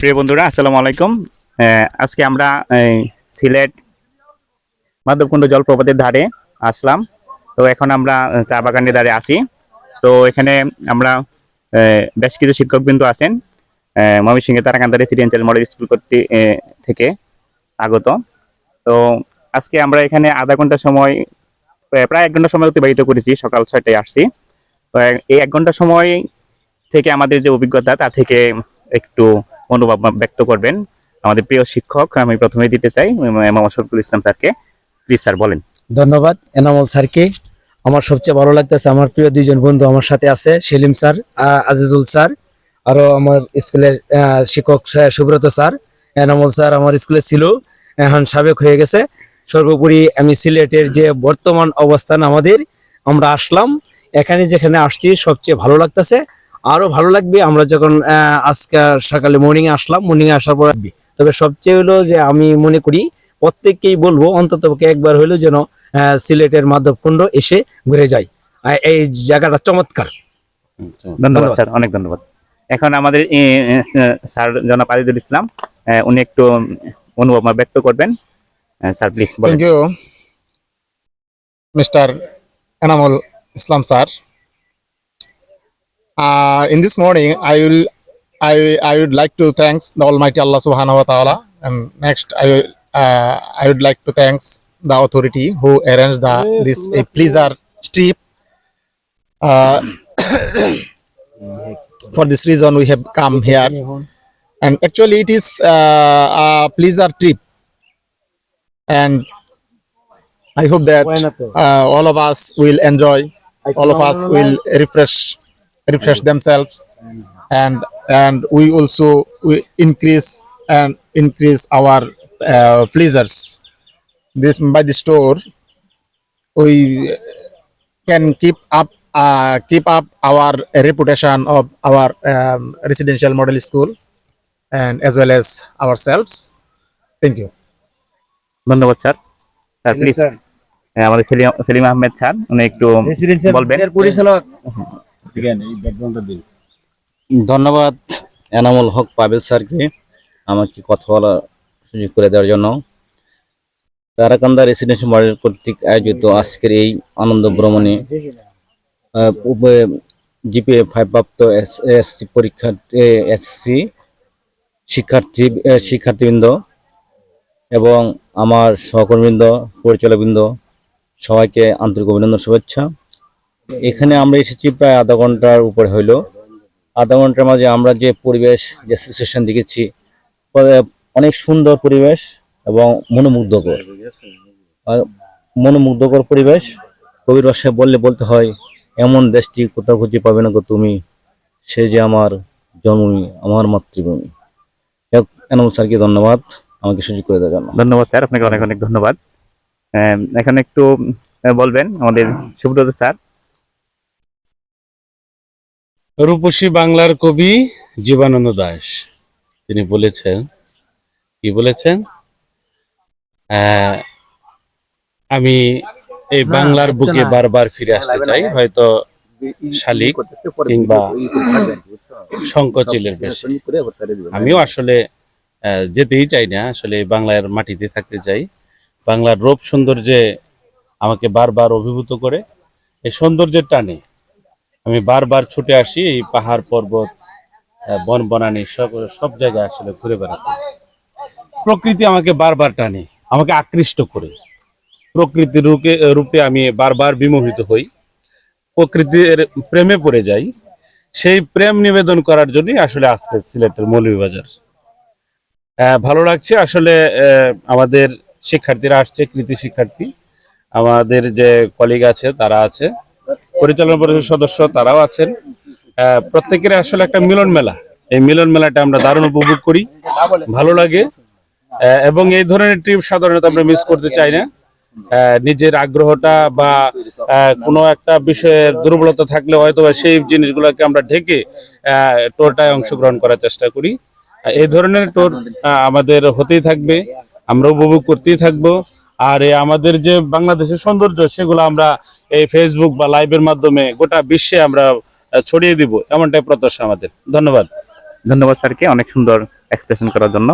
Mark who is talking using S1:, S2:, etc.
S1: প্রিয় বন্ধুরা, আসসালামু আলাইকুম। আজকে আমরা সিলেট মাধবকুণ্ড জলপ্রপাতের ধারে আসলাম। তো এখন আমরা চা বাগানের ধারে আসি তো এখানে আমরা বেশ কিছু শিক্ষকবৃন্দ আছেন। ময়মনসিংহের তারাকান্দা রেসিডেন্সিয়াল মডেল স্কুল কর্তৃ থেকে আগত। তো আজকে আমরা এখানে আধা ঘণ্টা সময় প্রায় এক ঘণ্টা সময় অতিবাহিত করেছি, সকাল ছয়টায় আসছি। তো এই এক ঘণ্টা সময় থেকে আমাদের যে অভিজ্ঞতা, তা থেকে একটু মনোভাব ব্যক্ত করবেন। আমাদের প্রিয় শিক্ষক, আমি প্রথমে দিতে চাই মোহাম্মদ শরফুল ইসলাম স্যারকে। প্লিজ স্যার, বলেন।
S2: ধন্যবাদ, এনামল স্যারকে। আমার সবচেয়ে ভালো লাগতেছে, আমার প্রিয় দুইজন বন্ধু আমার সাথে আছে, সেলিম স্যার আজিজুল স্যার, আরও আমার স্কুলের শিক্ষক সুব্রত স্যার, এনামল স্যার আমার স্কুলে ছিল, এখন সাবেক হয়ে গেছে। সর্বোপরি আমি সিলেটের যে বর্তমান অবস্থান আমাদের, আমরা আসলাম। এখানে যেখানে আসছি, সবচেয়ে ভালো লাগতেছে আরও ভালো লাগবে আমরা যখন আহ, আজকে সকালে মর্নিং এ আসলাম মর্নিং এ আসার পর তবে সবচেয়ে হলো যে আমি মনে করি প্রত্যেককেই বলব অন্তত একবার হইলেও যেন সিলেটের মাধবকুণ্ড এসে ঘুরে যায় এই জায়গাটা চমৎকার
S1: ধন্যবাদ। স্যার অনেক ধন্যবাদ এখন আমাদের স্যার জনাব আলিদুল ইসলাম আহ, উনি একটু অনুভব ব্যক্ত করবেন sir please
S3: Thank you, Mr. Enamul Islam sir. Uh, in this morning, I will, I, I would like to thanks the Almighty Allah Subhanahu wa Taala, and next I will, uh, I would like to thanks the authority who arranged the this a pleasure trip. Uh, for this reason, we have come here, and actually, it is uh, a pleasure trip, and I hope that uh, all of us will enjoy. All of us will refresh refresh themselves, and and we also we increase and increase our uh, pleasures. This by the store, we can keep up uh, keep up our reputation of our um, residential model school, and as well as ourselves. Thank you.
S1: ধন্যবাদ sir sir please আমাদের Selim Selim Ahmed sir উনি একটু বলবেন
S2: পরিচালক
S4: ধন্যবাদ এনামুল হক পাবেল স্যারকে আমাকে কথা বলার সুযোগ করে দেওয়ার জন্য। তারাকান্দা রেসিডেন্সি মডেল কর্তৃক আয়োজিত আজকের এই আনন্দ ভ্রমণে জিপিএ ফাইভ প্রাপ্ত এসসি পরীক্ষার্থী, এসএসসি শিক্ষার্থী শিক্ষার্থীবৃন্দ এবং আমার সহকর্মীবৃন্দ, পরিচালকবৃন্দ, সবাইকে আন্তরিক অভিনন্দন শুভেচ্ছা। এখানে আমরা এসেছি প্রায় আধা ঘণ্টার উপরে হইল। আধা ঘণ্টার মাঝে আমরা যে পরিবেশ, যে সিচুয়েশন দেখেছি অনেক সুন্দর পরিবেশ এবং মনোমুগ্ধকর। মনোমুগ্ধকর পরিবেশ, কবির ভাষায় বললে বলতে হয়, এমন দেশটি কোথাও খুঁজে পাবে না গো তুমি। সে যে আমার জন্মভূমি, আমার মাতৃভূমি। এনামুল স্যারকে ধন্যবাদ। আমাকে সুযোগ করে দেওয়ার জন্য।
S1: ধন্যবাদ স্যার, আপনাকে অনেক অনেক ধন্যবাদ। এখন একটু বলবেন আমাদের সুব্রত স্যার।
S5: রূপসী বাংলার কবি জীবানন্দ দাস। তিনি বলেছেন কি বলেছেন? আমি এই বাংলার বুকে বারবার ফিরে আসতে চাই হয়তো শালিক কিংবা শঙ্কচিলের বেশে। আমিও আসলে আহ, যেতেই চাই না আসলে বাংলার মাটিতে থাকতে চাই। বাংলার রূপ সৌন্দর্যে আমাকে বারবার অভিভূত করে এই সৌন্দর্যের টানে আমি বারবার ছুটে আসি, এই পাহাড় পর্বত বন বনানি, সব সব জায়গায় আসলে ঘুরে বেড়াতে। প্রকৃতি আমাকে বারবার টানে, আমাকে আকৃষ্ট করে। প্রকৃতির রূপে রূপে আমি বারবার বিমোহিত হই। প্রকৃতির প্রেমে পড়ে যাই। সেই প্রেম নিবেদন করার জন্যই আসলে আজকে সিলেটের মৌলভীবাজার। ভালো লাগছে আসলে আমাদের শিক্ষার্থীরা আসছে, কৃতি শিক্ষার্থী। আমাদের যে কলিগ আছে, তারা আছে। পরিচালনা পরিষদ সদস্য তারাও আছেন। প্রত্যেকের আসলে একটা মিলন মেলা। এই মিলন মেলাটা আমরা দারুণ উপভোগ করি, ভালো লাগে। এবং এই ধরনের ট্রিপ সাধারণত আমরা মিস করতে চাই না। নিজের আগ্রহটা বা কোনো একটা বিষয়ের দুর্বলতা থাকলে হয়তো সেই জিনিসগুলোকে আমরা ঢেকে টোরটায় অংশগ্রহণ করার চেষ্টা করি। এই ধরনের টোর আমাদের হতেই থাকবে। আমরা উপভোগ করতেই থাকব। আর আমাদের যে বাংলাদেশের সৌন্দর্য, সেগুলো আমরা এই ফেসবুক বা লাইভের মাধ্যমে গোটা বিশ্বে আমরা ছড়িয়ে দিব, এমনটাই প্রত্যাশা আমাদের। ধন্যবাদ।
S1: ধন্যবাদ স্যারকে অনেক সুন্দর এক্সপ্রেশন করার জন্য।